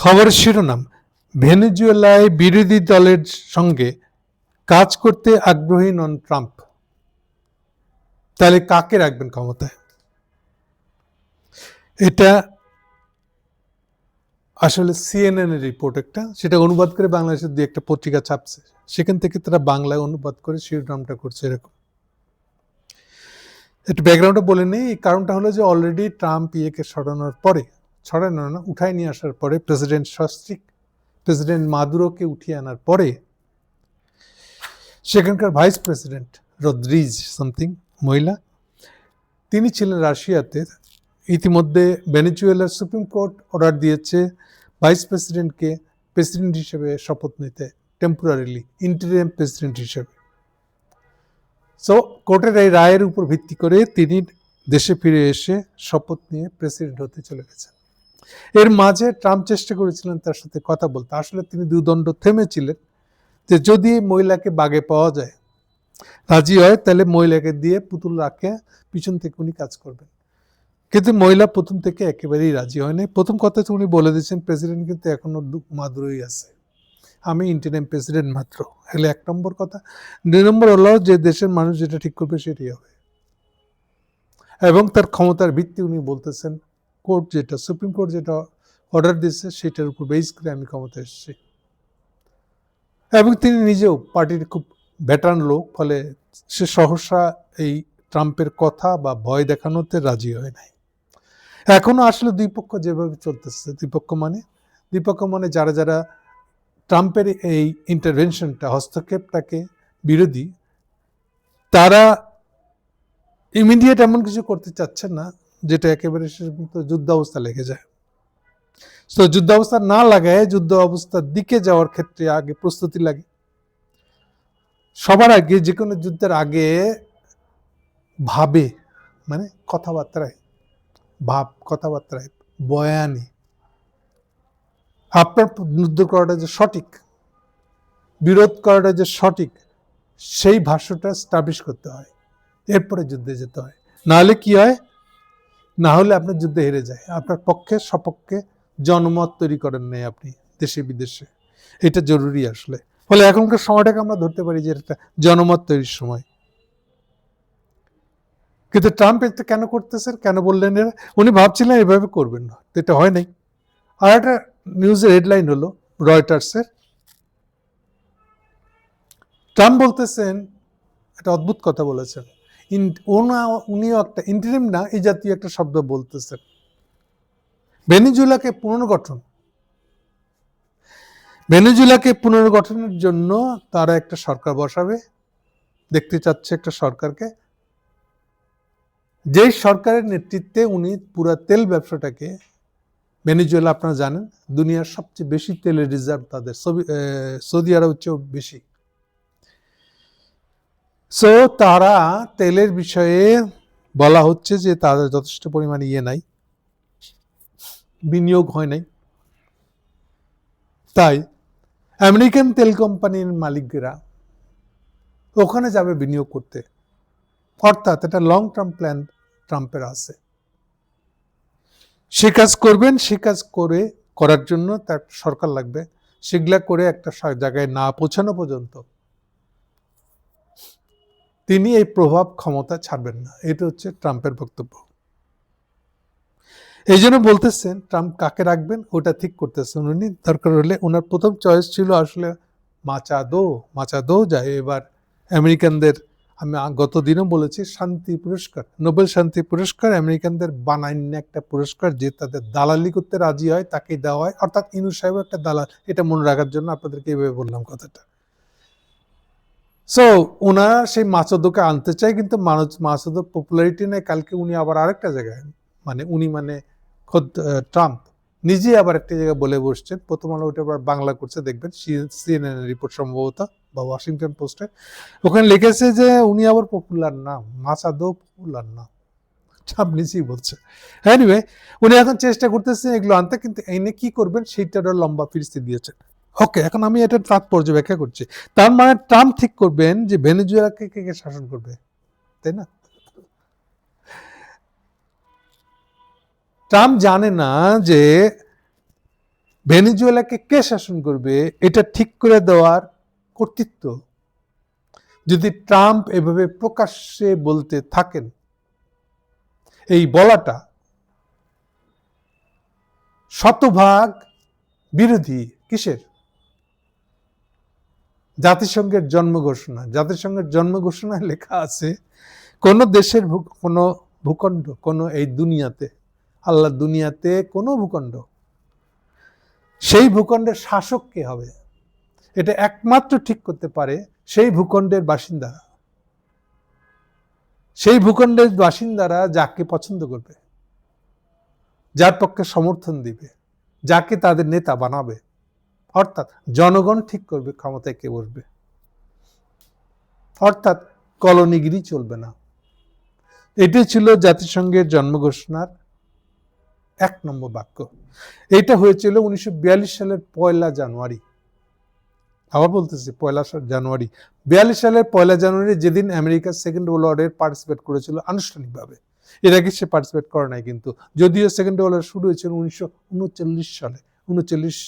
খবরের শিরোনাম, ভেনেজুয়েলায় বিরোধী দলের সঙ্গে কাজ করতে আগ্রহী নন ট্রাম্প। তাহলে কাকে রাখবেন ক্ষমতায়? এটা আসলে সিএনএন এর রিপোর্ট একটা, সেটা অনুবাদ করে বাংলাদেশের দিয়ে একটা পত্রিকা ছাপছে। সেখান থেকে তারা বাংলায় অনুবাদ করে শিরোনামটা করছে এরকম। একটু ব্যাকগ্রাউন্ডটা বলে নেই কারণটা হলো যে অলরেডি ট্রাম্প ইয়েকে সরানোর পরে ছড়ানো না, উঠায় নিয়ে আসার পরে প্রেসিডেন্ট সস্ত্রিক প্রেসিডেন্ট মাদুরোকে উঠিয়ে আনার পরে সেখানকার ভাইস প্রেসিডেন্ট রদ্রিজ সামথিং, মহিলা, তিনি ছিলেন রাশিয়াতে। ইতিমধ্যে ভেনেজুয়েলার সুপ্রিম কোর্ট অর্ডার দিয়েছে ভাইস প্রেসিডেন্টকে প্রেসিডেন্ট হিসেবে শপথ নিতে টেম্পোরারিলি ইন্টারিয়াম প্রেসিডেন্ট হিসেবে। সো কোর্টের এই রায়ের উপর ভিত্তি করে তিনি দেশে ফিরে এসে শপথ নিয়ে প্রেসিডেন্ট হতে চলে গেছেন। এর মাঝে ট্রাম্প চেষ্টা করেছিলেন তার সাথে কথা বলতে। আসলে তিনি দুদণ্ড থেমেছিলেন যে যদি মহিলাকে বাগে পাওয়া যায়, রাজি হয়, তাহলে মহিলাকে দিয়ে পুতুল রাখে, পিছন থেকে উনি কাজ করবেন। কিন্তু মহিলা প্রথম থেকে একেবারেই রাজি হয়নি প্রথম কথা তো উনি বলে দিয়েছেন, প্রেসিডেন্ট কিন্তু এখনও মাদুরই আছে। আমি ইন্টারিম প্রেসিডেন্ট মাত্র। এগুলো এক নম্বর কথা। দুই নম্বর হলো যে দেশের মানুষ যেটা ঠিক করবে সেটাই হবে। এবং তার ক্ষমতার ভিত্তি উনি বলতেছেন কোর্ট যেটা, সুপ্রিম কোর্ট যেটা অর্ডার দিয়েছে, সেটার উপর বেস করে আমি ক্ষমতা এসেছি। এবং তিনি নিজেও পার্টির খুব ভেটারান লোক, ফলে সে সহসা এই ট্রাম্পের কথা বা ভয় দেখানোতে রাজি হয় নাই। এখনও আসলে দুই পক্ষ যেভাবে চলতেছে, দুই পক্ষ মানে দুই পক্ষ মানে যারা যারা ট্রাম্পের এই ইন্টারভেনশনটা হস্তক্ষেপটাকে বিরোধী, তারা ইমিডিয়েট এমন কিছু করতে চাচ্ছেন না যেটা একেবারে শেষ পর্যন্ত যুদ্ধ অবস্থা লেগে যায়। তো যুদ্ধ অবস্থা না লাগায় যুদ্ধ অবস্থার দিকে যাওয়ার ক্ষেত্রে আগে প্রস্তুতি লাগে। সবার আগে যে কোনো যুদ্ধের আগে ভাবে মানে কথাবার্তায়, ভাব, কথাবার্তায়, বয়ানে আপনার যুদ্ধ করাটা যে সঠিক, বিরোধ করাটা যে সঠিক, সেই ভাষ্যটা স্টাবলিশ করতে হয়। এরপরে যুদ্ধে যেতে হয়। নাহলে কি হয়? না হলে আপনার যুদ্ধে হেরে যায়। আপনার পক্ষে, সপক্ষে জনমত তৈরি করেন নাই আপনি দেশে, বিদেশে। এটা জরুরি আসলে। ফলে এখনকার সময়টাকে আমরা ধরতে পারি যে এটা জনমত তৈরির সময়। কিন্তু ট্রাম্প এটা কেন করতেছেন, কেন বললেন এরা? উনি ভাবছিলেন এভাবে করবেন না। তো এটা হয় নাই। আর একটা নিউজের হেডলাইন হলো রয়টার্সের। ট্রাম্প বলতেছেন, একটা অদ্ভুত কথা বলেছেন। ওনা উনিও একটা ইন্টারিম না, এই জাতীয় একটা শব্দ বলতেছেন ভেনিজুলাকে পুনর্গঠন। ভেনেজুলাকে পুনর্গঠনের জন্য তারা একটা সরকার বসাবে, দেখতে চাচ্ছে একটা সরকারকে। যেই সরকারের নেতৃত্বে উনি পুরা তেল ব্যবসাটাকে, ভেনেজুয়েলা আপনারা জানেন, দুনিয়ার সবচেয়ে বেশি তেলের রিজার্ভ তাদের সৌদি আরব চেয়েও বেশি। সো তারা তেলের বিষয়ে বলা হচ্ছে যে তাদের যথেষ্ট পরিমাণে ইয়ে নাই, বিনিয়োগ হয় নাই। তাই আমেরিকান তেল কোম্পানির মালিকরা ওখানে যাবে বিনিয়োগ করতে। অর্থাৎ এটা লং টার্ম প্ল্যান ট্রাম্পের আছে। সে কাজ করবেন, সে কাজ করে, করার জন্য তার সরকার লাগবে। সেগুলা করে একটা জায়গায় না পৌঁছানো পর্যন্ত তিনি এই প্রভাব ক্ষমতা ছাড়বেন না। এটা হচ্ছে ট্রাম্পের বক্তব্য। এই জন্য বলতেছেন, ট্রাম্প কাকে রাখবেন? ওটা ঠিক করতেছেন উনি। দরকার হলে ওনার প্রথম চয়েস ছিল আসলে মাচা দো মাচা দো যায়। এবার আমেরিকানদের, আমি গত দিনও বলেছি, শান্তি পুরস্কার, নোবেল শান্তি পুরস্কার আমেরিকানদের বানাইন্য একটা পুরস্কার যে তাদের দালালি করতে রাজি হয়, তাকেই দেওয়া হয়। অর্থাৎ ইনু সাহেব একটা দালাল। এটা মনে রাখার জন্য আপনাদেরকে এভাবে বললাম কথাটা। সো ওনারা সেই মাছদোকে আনতে চায়, কিন্তু মানুষ মাছদোর পপুলারিটি নেই। কালকে উনি আবার আরেকটা জায়গায় মানে উনি মানে খোদ ট্রাম্প নিজেই আবার একটা জায়গায় বলে বসছেন। প্রথম আলো ওটা আবার বাংলা করছে, দেখবেন সিএনএন রিপোর্ট সম্ভবত, বা ওয়াশিংটন পোস্টে ওখানে লিখেছে যে উনি আবার পপুলার না মাসাদো পপুলার না। ট্রাম্প নিজেই বলছে। এনিওয়ে উনি এখন চেষ্টা করতেছেন এগুলো আনতে, কিন্তু এনে কি করবেন সেইটারও লম্বা ফিরিস্তি দিয়েছেন ওকে এখন আমি এটা তাৎপর্য ব্যাখ্যা করছি। তার মানে ট্রাম্প ঠিক করবেন যে ভেনেজুয়েলাকে কে কে শাসন করবে, তাই না? ট্রাম্প জানে না যে ভেনেজুয়েলাকে কে শাসন করবে, এটা ঠিক করে দেওয়ার কর্তৃত্ব। যদি ট্রাম্প এভাবে প্রকাশ্যে বলতে থাকেন, এই বলাটা শতভাগ বিরোধী কিসের? জাতিসংঘের জন্ম ঘোষণা। জাতিসংঘের জন্ম ঘোষণায় লেখা আছে, কোন দেশের কোনো ভূখণ্ড, কোনো এই দুনিয়াতে আল্লাহ দুনিয়াতে কোনো ভূখণ্ড, সেই ভূখণ্ডের শাসক কে হবে? এটা একমাত্র ঠিক করতে পারে সেই ভূখণ্ডের বাসিন্দারা সেই ভূখণ্ডের বাসিন্দারা যাকে পছন্দ করবে, যার পক্ষে সমর্থন দিবে, যাকে তাদের নেতা বানাবে। অর্থাৎ জনগণ ঠিক করবে ক্ষমতায় কে বসবে। অর্থাৎ কলোনিগিরি চলবে না। এটি ছিল জাতিসংঘের জন্ম ঘোষণার এক নম্বর বাক্য। এটা হয়েছিল উনিশশো সালের পয়লা জানুয়ারি। আবার বলতেছি, পয়লা জানুয়ারি। বিয়াল্লিশ সালের পয়লা জানুয়ারি যেদিন আমেরিকা সেকেন্ড ওয়ার্ল্ড ওয়ারে পার্টিসিপেট করেছিল আনুষ্ঠানিকভাবে। এর আগে সে পার্টিসিপেট করে নাই কিন্তু, যদিও সেকেন্ড ওয়ার্ল্ড শুরু হয়েছিল উনিশশো উনচল্লিশ সালে, উনচল্লিশ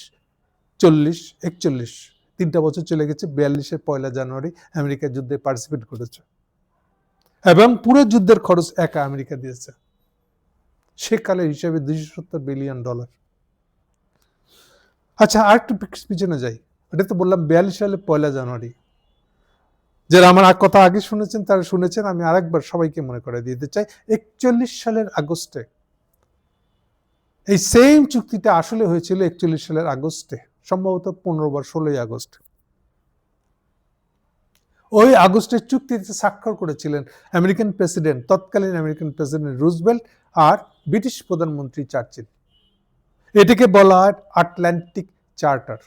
চল্লিশ, একচল্লিশ, তিনটা বছর চলে গেছে, বিয়াল্লিশের পয়লা জানুয়ারি আমেরিকা যুদ্ধে পার্টিসিপেট করেছে। এবং পুরো যুদ্ধের খরচ একা আমেরিকা দিয়েছে। সেকালের হিসাবে দুইশো সত্তর বিলিয়ন ডলার আচ্ছা আর একটু পিছনে যাই। এটা তো বললাম বিয়াল্লিশ সালে পয়লা জানুয়ারি। যারা আমার আর কথা আগে শুনেছেন, তারা শুনেছেন, আমি আরেকবার সবাইকে মনে করে দিতে চাই, একচল্লিশ সালের আগস্টে। এই সেম চুক্তিটা আসলে হয়েছিল একচল্লিশ সালের আগস্টে। সম্ভবত পনেরো বা ষোলোই আগস্ট। ওই আগস্টের চুক্তিতে স্বাক্ষর করেছিলেন আমেরিকান প্রেসিডেন্ট, তৎকালীন আমেরিকান প্রেসিডেন্ট রুজবেল্ট আর ব্রিটিশ প্রধানমন্ত্রী চার্চিল। এটাকে বলা হয় আটলান্টিক চার্টার।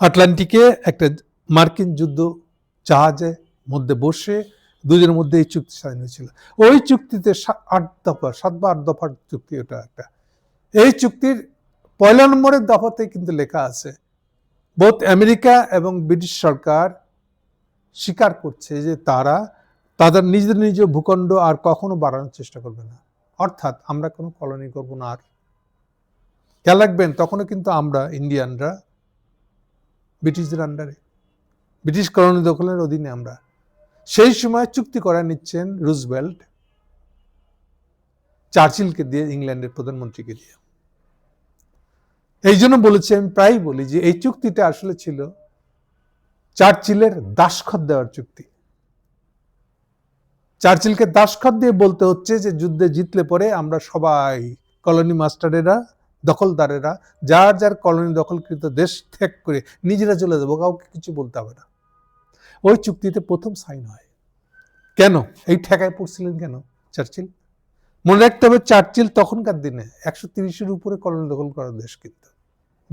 আটলান্টিকে একটা মার্কিন যুদ্ধ জাহাজে মধ্যে বসে দুজনের মধ্যে এই চুক্তি সাইন হয়েছিল। ওই চুক্তিতে আট দফা সাত বা আট দফার চুক্তি ওটা একটা। এই চুক্তির পয়লা নম্বরের দফাতে কিন্তু লেখা আছে বোধ আমেরিকা এবং ব্রিটিশ সরকার স্বীকার করছে যে তারা তাদের নিজেদের নিজ ভূখণ্ড আর কখনো বাড়ানোর চেষ্টা করবে না। অর্থাৎ আমরা কোনো কলোনি করব না আর। খেয়াল রাখবেন, তখনও কিন্তু আমরা ইন্ডিয়ানরা, ব্রিটিশদের আন্ডারে ব্রিটিশ কলোনি দখলের অধীনে আমরা। সেই সময় চুক্তি করা নিচ্ছেন রুজবেল্ট চার্চিলকে দিয়ে, ইংল্যান্ডের প্রধানমন্ত্রীকে দিয়ে। এই জন্য বলেছি, আমি প্রায় বলি যে এই চুক্তিটা আসলে ছিল চার্চিলের দাসখত দেওয়ার চুক্তি। চার্চিলকে দাসখত দিয়ে বলতে হচ্ছে যে যুদ্ধে জিতলে পরে আমরা সবাই কলোনি মাস্টারেরা, দখলদারেরা, যার যার কলোনি দখলকৃত দেশ ত্যাগ করে নিজেরা চলে যাব, কাউকে কিছু বলতে হবে না। ওই চুক্তিতে প্রথম সাইন হয়। কেন? এই ঠেকায় পড়ছিলেন কেন চার্চিল? মনে রাখতে হবে চার্চিল তখনকার দিনে একশো তিরিশের উপরে কলোনি দখল করার দেশ কিন্তু।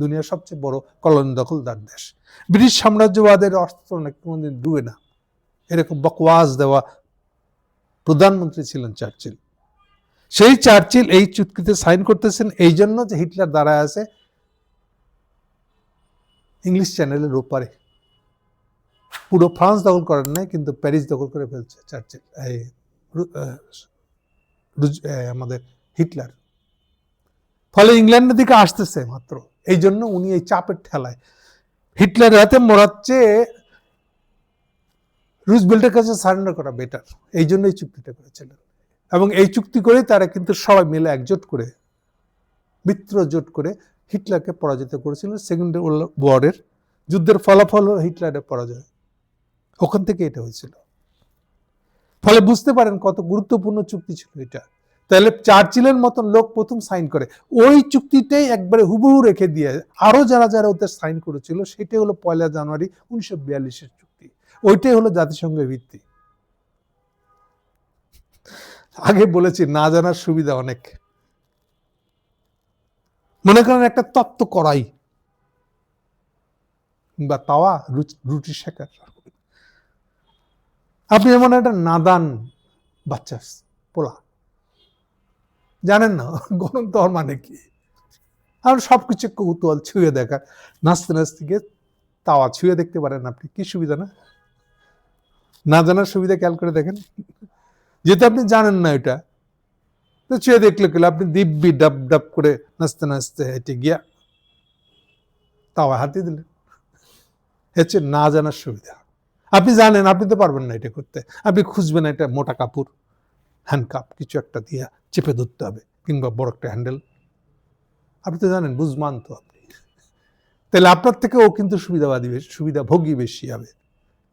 দুনিয়ার সবচেয়ে বড় কলোনি দখলদার দেশ। ব্রিটিশ সাম্রাজ্যবাদের নাকি কোনোদিন ডুবে না। এরকম বকওয়াজ দেওয়া প্রধানমন্ত্রী ছিলেন চার্চিল। সেই চার্চিল এই চুক্তিতে সাইন করতেছেন এই জন্য যে হিটলার দাঁড়ায় আছে ইংলিশ চ্যানেলের ওপারে। পুরো ফ্রান্স দখল করেন নাই, কিন্তু প্যারিস দখল করে ফেলছে চার্চিল, এই আমাদের হিটলার। ফলে ইংল্যান্ডের দিকে আসতেছে মাত্র। এই জন্য উনি এই চাপের ঠেলায়। হিটলার হাতে মরাচ্ছে রুজবেল্টের কাছে সারেন্ডার করা বেটার এই জন্য এই চুক্তিটা করেছিলেন। এবং এই চুক্তি করে তারা কিন্তু সবাই মিলে একজোট করে, মিত্র জোট করে হিটলারকে পরাজিত করেছিল। সেকেন্ড ওয়ার্ল্ড ওয়ারের যুদ্ধের ফলাফল হিটলারের পরাজয়। ওখান থেকে এটা হয়েছিল। ফলে বুঝতে পারেন কত গুরুত্বপূর্ণ চুক্তি ছিল এটা। তাহলে চার্চিলের মতন লোক প্রথম সাইন করে। ওই চুক্তিটাই একবারে হুবহু রেখে দিয়ে আরও যারা যারা ওদের সাইন করেছিল, সেটাই হলো পয়লা জানুয়ারি উনিশশো বিয়াল্লিশের চুক্তি। ওইটাই হলো জাতিসংঘের ভিত্তি। আগে বলেছি, না জানার সুবিধা অনেক। মনে করেন একটা তত্ত্ব করাই। বা তাওয়া রুটি শেখার। আপনি এমন একটা নাদান বাচ্চা, পোলা। জানেন না, গরম দেওয়ার মানে কি? আর সবকিছু কৌতূহল ছুঁয়ে দেখা নাচতে নাচতে গিয়ে তাওয়া ছুঁয়ে দেখতে পারেন আপনি, কি সুবিধা না? না জানার সুবিধা খেয়াল করে দেখেন। যেহেতু আপনি জানেন না এটা, তো চেয়ে দেখলে গেলে আপনি দিব্যি ডাব ডাব করে নাচতে নাচতে হেঁটে গিয়া তাওয়া হাতি দিলেন। হচ্ছে না জানার সুবিধা। আপনি জানেন, আপনি তো পারবেন না এটা করতে। আপনি খুঁজবেন একটা মোটা কাপড় হ্যান্ডকাপ কিছু একটা দিয়া। চেপে ধরতে হবে, কিংবা বড় একটা হ্যান্ডেল আপনি তো জানেন বুঝমান তো আপনি। তাহলে আপনার থেকে ও কিন্তু সুবিধাবাদী বেশি সুবিধা ভোগী বেশি হবে।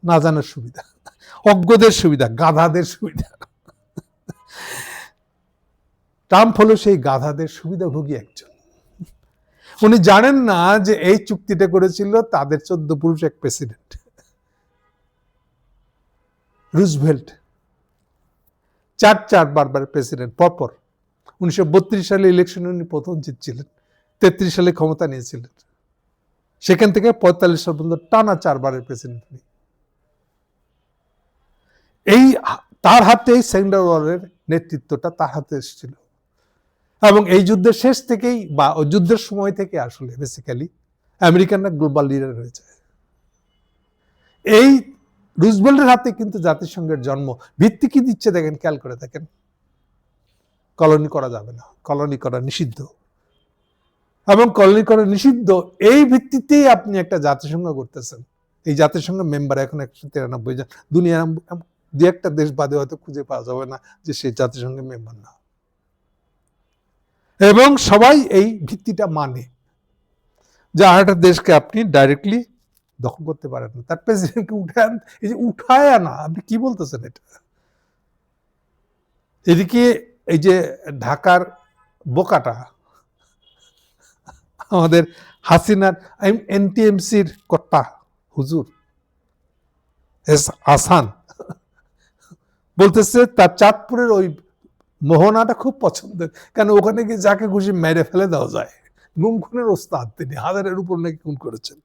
না জানার সুবিধা, অজ্ঞদের সুবিধা, গাধাদের সুবিধা। ট্রাম্প হলো সেই গাধাদের সুবিধাভোগী একজন। উনি জানেন না যে এই চুক্তিটা করেছিল তাদের চোদ্দ পুরুষ এক প্রেসিডেন্ট রুজভেল্ট চার চার বারবার প্রেসিডেন্ট পরপর। উনিশশো বত্রিশ সালে ইলেকশনে উনি প্রথম জিতছিলেন তেত্রিশ সালে ক্ষমতা নিয়েছিলেন। সেখান থেকে পঁয়তাল্লিশ সাল পর্যন্ত টানা চারবারের প্রেসিডেন্ট উনি। এই তার হাতে এই সেকেন্ডার ওয়ারের নেতৃত্বটা তার হাতে এসেছিল। এবং এই যুদ্ধের শেষ থেকেই বা যুদ্ধের সময় থেকে আসলে বেসিক্যালি আমেরিকানরা গ্লোবাল লিডার হয়েছে। এই রুজবেল্টের হাতে কিন্তু জাতিসংঘের জন্ম। ভিত্তি কি দিচ্ছে দেখেন, খেয়াল করে দেখেন। কলোনি করা যাবে না, কলোনি করা নিষিদ্ধ। এবং কলোনি করা নিষিদ্ধ, এই ভিত্তিতেই আপনি একটা জাতিসংঘ করতেছেন এই জাতিসংঘ মেম্বার এখন একশো তিরানব্বই জন। দুনিয়ার দু একটা দেশ বাদে হয়তো খুঁজে পাওয়া যাবে না যে সেই জাতিসংঘের মেম্বার না। এবং সবাই এই ভিত্তিটা মানে। যে আর একটা দেশকে আপনি ডাইরেক্টলি দখল করতে পারেন না। তার প্রেসিডেন্টকে উঠে আন এই যে উঠায় আনা, আপনি কি বলতেছেন এটা? এদিকে এই যে ঢাকার বোকাটা, আমাদের হাসিনার এনটিএমসির কর্তা, হুজুর, এস আসান, বলতেছে তার চাঁদপুরের ওই মোহনাটা খুব পছন্দের, কেন ওখানে গিয়ে যাকে খুশি মেরে ফেলে দেওয়া যায়। গুম খুনের ওস্তাদ তিনি, হাজারের উপর নাকি খুন করেছেন।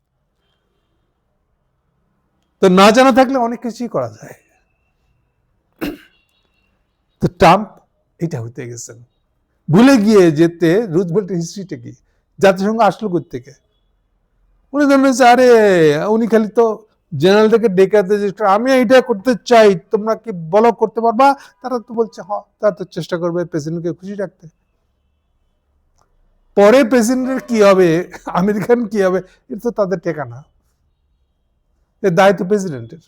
তো না জানা থাকলে অনেক কিছুই করা যায়। তো ট্রাম্প এটা হতে গেছেন। ভুলে গিয়ে যেতে রুজবেল্টের হিস্ট্রিটা কি? জাতিসংঘ আসলো থেকে? উনি ধরলেন যে, আরে উনি খালি তো জেনারেলটাকে ডেকাতে যে আমি এইটা করতে চাই তোমরা কি বলো করতে পারবা? তারা তো বলছে হ তারা তো চেষ্টা করবে প্রেসিডেন্টকে খুশি রাখতে। পরে প্রেসিডেন্টের কি হবে? আমেরিকান কি হবে? এটা তো তাদের টেকানা এর দায়িত্ব প্রেসিডেন্টের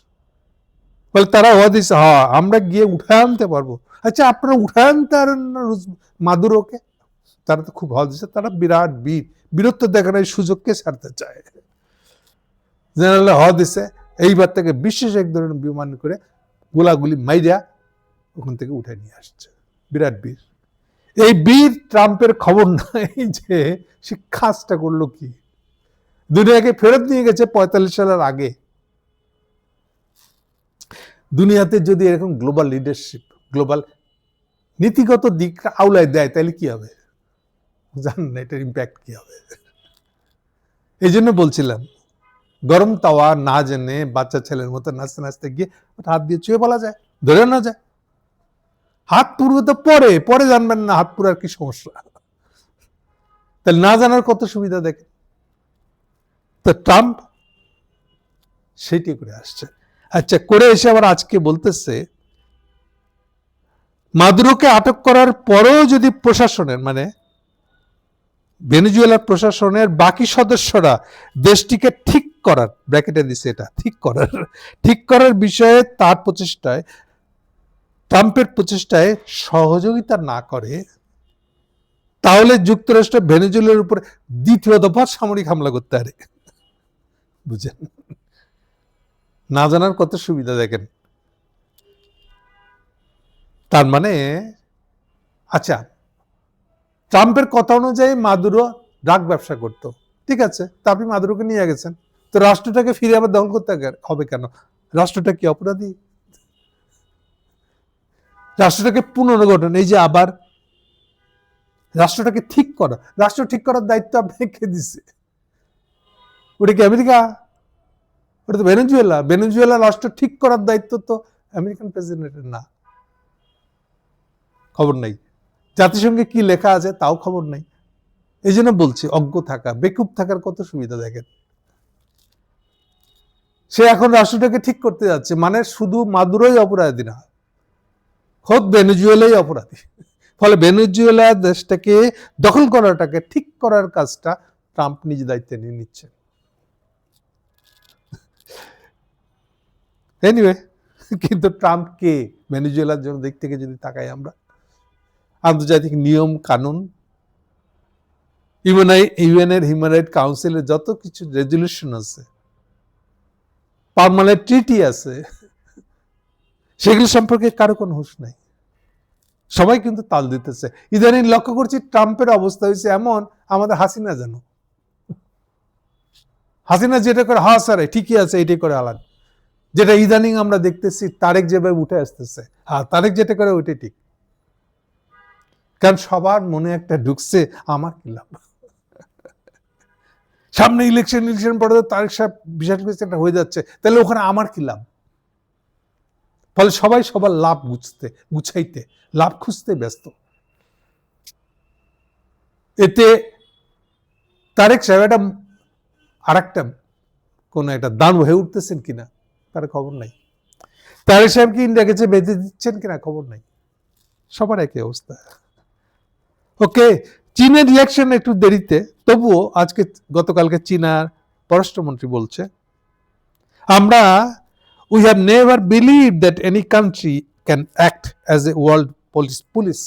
বলে তারা হওয়া দিচ্ছে হ্যাঁ আমরা গিয়ে উঠে আনতে পারব। আচ্ছা আপনারা উঠে আনতে পারেন না মাদুরোকে? তারা তো খুব দিচ্ছে তারা বিরাট বীর। বীরত্ব দেখানোর এই সুযোগকে ছাড়তে চায়। জেনারেল দিচ্ছে এইবার থেকে বিশেষ এক ধরনের বিমান করে গোলাগুলি মাইরা ওখান থেকে উঠে নিয়ে আসছে। বিরাট বীর। এই বীর ট্রাম্পের খবর নাই যে সে কাজটা করল কি। দুনিয়াকে ফেরত নিয়ে গেছে পঁয়তাল্লিশ সালের আগে। দুনিয়াতে যদি এরকম গ্লোবাল লিডারশিপ গ্লোবাল নীতিগত দিকটা আওলায় দেয়, তাহলে কি হবে? জানেন না, এটার ইম্প্যাক্ট কি হবে? এই জন্য বলছিলাম, গরম তাওয়া না জেনে বাচ্চা ছেলের মতো নাচতে নাচতে গিয়ে হাত দিয়ে চুয়ে বলা যায়, ধরে না যায়। হাত পুরবে তো পরে পরে জানবেন না হাত পুরার কি সমস্যা। তাহলে না জানার কত সুবিধা দেখে তো ট্রাম্প সেটি করে আসছে আচ্ছা করে এসে আবার আজকে বলতেছে, মাদুরোকে আটক করার পরেও যদি প্রশাসনের মানে ভেনেজুয়েলার প্রশাসনের বাকি সদস্যরা দেশটিকে ঠিক করার, ব্র্যাকেটে দিছে এটা, ঠিক করার ঠিক করার বিষয়ে তার প্রচেষ্টায়, ট্রাম্পের প্রচেষ্টায় সহযোগিতা না করে, তাহলে যুক্তরাষ্ট্র ভেনেজুয়েলার উপরে দ্বিতীয় দফা সামরিক হামলা করতে পারে। বুঝেন না জানার কত সুবিধা দেখেন। তার মানে আচ্ছা ট্রাম্পের কথা অনুযায়ী মাদুরো ড্রাগ ব্যবসা করত। ঠিক আছে, তা আপনি মাদুরোকে নিয়ে গেছেন। তো রাষ্ট্রটাকে ফিরে আবার দখল করতে হবে কেন? রাষ্ট্রটা কি অপরাধী? রাষ্ট্রটাকে পুনর্গঠন, এই যে আবার রাষ্ট্রটাকে ঠিক করা। রাষ্ট্র ঠিক করার দায়িত্ব আপনাকে দিছে? ওটা কি আমেরিকা? ওটা তো ভেনেজুয়েলা। ভেনেজুয়েলা রাষ্ট্র ঠিক করার দায়িত্ব তো আমেরিকান প্রেসিডেন্টের না। খবর নাই। জাতিসংঘে কি লেখা আছে তাও খবর নাই। এই জন্য বলছি, অজ্ঞ থাকা, বেকুব থাকার কত সুবিধা দেখেন। সে এখন রাষ্ট্রটাকে ঠিক করতে যাচ্ছে মানে শুধু মাদুরোই অপরাধী না, খোদ ভেনেজুয়েলাই অপরাধী। ফলে ভেনেজুয়েলা দেশটাকে দখল করাটাকে ঠিক করার কাজটা ট্রাম্প নিজ দায়িত্বে নিয়ে নিচ্ছেন। এনিওয়ে কিন্তু ট্রাম্প কে ভেনেজুয়েলার জন্য দিক থেকে যদি তাকাই আমরা, আন্তর্জাতিক নিয়ম, কানুন, ইউএনআই ইউএনের হিউম্যান রাইট কাউন্সিলের যত কিছু রেজলিউশন আছে, পারমানেন্ট ট্রিটি আছে, সেগুলো সম্পর্কে কারও কোনো হুঁশ নাই। সবাই কিন্তু তাল দিতেছে। ইদানিং লক্ষ্য করছি ট্রাম্পের অবস্থা হয়েছে এমন, আমাদের হাসিনা যেন। হাসিনা যেটা করে হা স্যার, ঠিকই আছে, এটাই করে আলাদা যেটা ইদানিং আমরা দেখতেছি, তারেক যেভাবে উঠে আসতেছে। হ্যাঁ তারেক যেটা করে ওইটাই ঠিক। কারণ সবার মনে একটা ঢুকছে, আমার কি লাভ? সামনে ইলেকশন ইলেকশন পরে তারেক সাহেব বিশাল একটা হয়ে যাচ্ছে। তাহলে ওখানে আমার কি লাভ? ফলে সবাই সবার লাভ বুঝতে, গুছাইতে, লাভ খুঁজতে ব্যস্ত। এতে তারেক সাহেব একটা আর একটা কোনো একটা দান হয়ে উঠতেছেন কিনা? তার খবর নাই। তারেক সাহেব কি ইন্ডিয়া গেছে বেঁধে দিচ্ছেন কিনা খবর নাই। সবার একই অবস্থা। ওকে, চীনের রিয়াকশন একটু দেরিতে, তবুও আজকে গতকালকে চীনার পররাষ্ট্রমন্ত্রী বলছে, আমরা we have never believe that any country can act as a world police police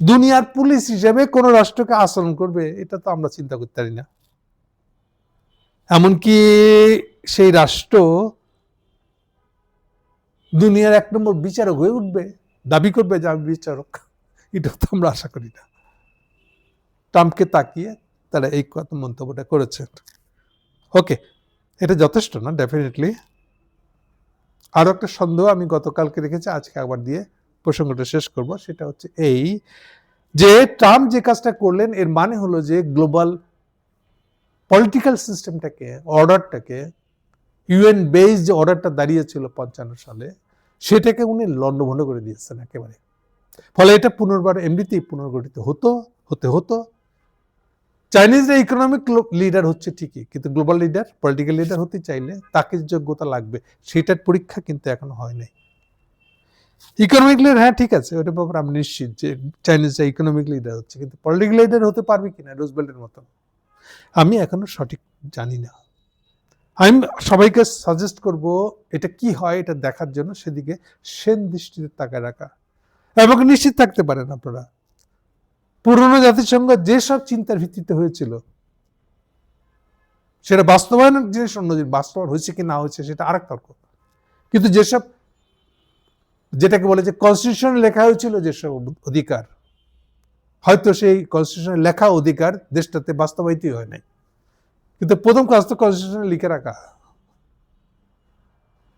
দুনিয়ার পুলিশ হিসেবে কোনো রাষ্ট্রকে আচরণ করবে, এটা তো আমরা চিন্তা করতে পারি না। এমনকি সেই রাষ্ট্র দুনিয়ার এক নম্বর বিচারক হয়ে উঠবে, দাবি করবে যে আমি বিচারক। এটা তো আমরা আশা করি না। ট্রাম্পকে তাকিয়ে তারা এই কথা মন্তব্যটা করেছেন। ওকে, এটা যথেষ্ট না? ডেফিনেটলি আরও একটা সন্দেহ আমি গতকালকে রেখেছি, আজকে আবার দিয়ে প্রসঙ্গটা শেষ করব। সেটা হচ্ছে এই যে, ট্রাম্প যে কাজটা করলেন, এর মানে হলো যে, গ্লোবাল পলিটিক্যাল সিস্টেমটাকে অর্ডারটাকে ইউএন বেস যে অর্ডারটা দাঁড়িয়েছিল পঞ্চান্ন সালে, সেটাকে উনি লণ্ডভণ্ড করে দিয়েছেন একেবারে। ফলে এটা পুনর্বার এমনিতেই পুনর্গঠিত হতো, হতে হতো। চাইনিজরা ইকোনমিক লিডার হচ্ছে ঠিকই, কিন্তু গ্লোবাল লিডার পলিটিক্যাল লিডার হতে চাইলে তাকে যোগ্যতা লাগবে, সেটার পরীক্ষা কিন্তু এখনও হয় নাই। ইকোনমিক লিডার হ্যাঁ ঠিক আছে, ওটার ব্যাপারে আমি নিশ্চিত যে চাইনিজরা ইকোনমিক লিডার হচ্ছে, কিন্তু পলিটিক্যাল লিডার হতে পারবে কিনা রোজবেল্টের মতন। আমি এখনও সঠিক জানি না। আমি সবাইকে সাজেস্ট করব, এটা কি হয় এটা দেখার জন্য সেদিকে সেন দৃষ্টিতে তাকায় রাখা। এবং নিশ্চিত থাকতে পারেন আপনারা। পুরনো জাতিসংঘ যেসব চিন্তার ভিত্তিতে হয়েছিল, সেটা বাস্তবায়নের জিনিস অন্য জিনিস, বাস্তবায়ন হয়েছে কি না হয়েছে সেটা আরেক তর্ক। কিন্তু যেসব, যেটাকে বলে যে কনস্টিটিউশন লেখা হয়েছিল যেসব অধিকার হয়তো সেই কনস্টিটিউশনে লেখা অধিকার দেশটাতে বাস্তবায়িতই হয় নাই। কিন্তু প্রথম কাজ তো কনস্টিটিউশনে লিখে রাখা।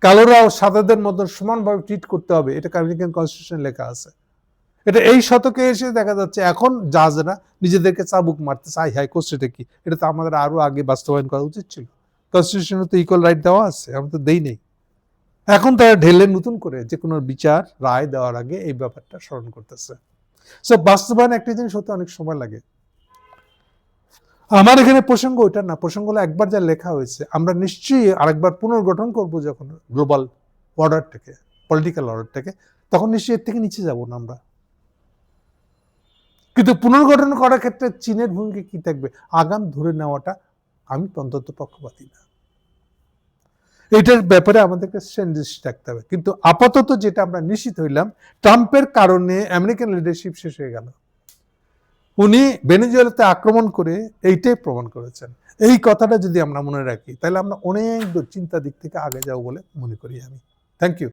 কালোরা ও সাদাদের মতো সমানভাবে ট্রিট করতে হবে এটা আমেরিকান কনস্টিটিউশনে লেখা আছে। এটা এই শতকে এসে দেখা যাচ্ছে এখন জাজরা নিজেদেরকে চাবুক মারতে চাই হাই কোর্ট সেটা কি? এটা তো আমাদের আরও আগে বাস্তবায়ন করা উচিত ছিল। কনস্টিটিউশনে তো ইকুয়াল রাইট দেওয়া আছে, আমরা তো দেই নেই। এখন তারা ঢেলে নতুন করে যে কোনো বিচার, রায় দেওয়ার আগে এই ব্যাপারটা স্মরণ করতেছে। সো বাস্তবায়ন একটা জিনিস হতে অনেক সময় লাগে। আমার এখানে প্রসঙ্গ ওইটা না প্রসঙ্গ হলো একবার যা লেখা হয়েছে, আমরা নিশ্চয়ই আরেকবার পুনর্গঠন করব যখন গ্লোবাল অর্ডারটাকে পলিটিক্যাল অর্ডারটাকে তখন নিশ্চয়ই এর থেকে নিচে যাব না আমরা। কিন্তু পুনর্গঠন করার ক্ষেত্রে চীনের ভূমিকা কি থাকবে? আগাম ধরে নেওয়াটা আমি অন্তত পক্ষপাতি না। এটার ব্যাপারে আমাদেরকে সেন্ডিস থাকতে হবে। কিন্তু আপাতত যেটা আমরা নিশ্চিত হইলাম, ট্রাম্পের কারণে আমেরিকান লিডারশিপ শেষ হয়ে গেল। উনি ভেনেজুয়েলাতে আক্রমণ করে এইটাই প্রমাণ করেছেন। এই কথাটা যদি আমরা মনে রাখি, তাহলে আমরা অনেক দূর চিন্তা দিক থেকে আগে যাব বলে মনে করি আমি। Thank you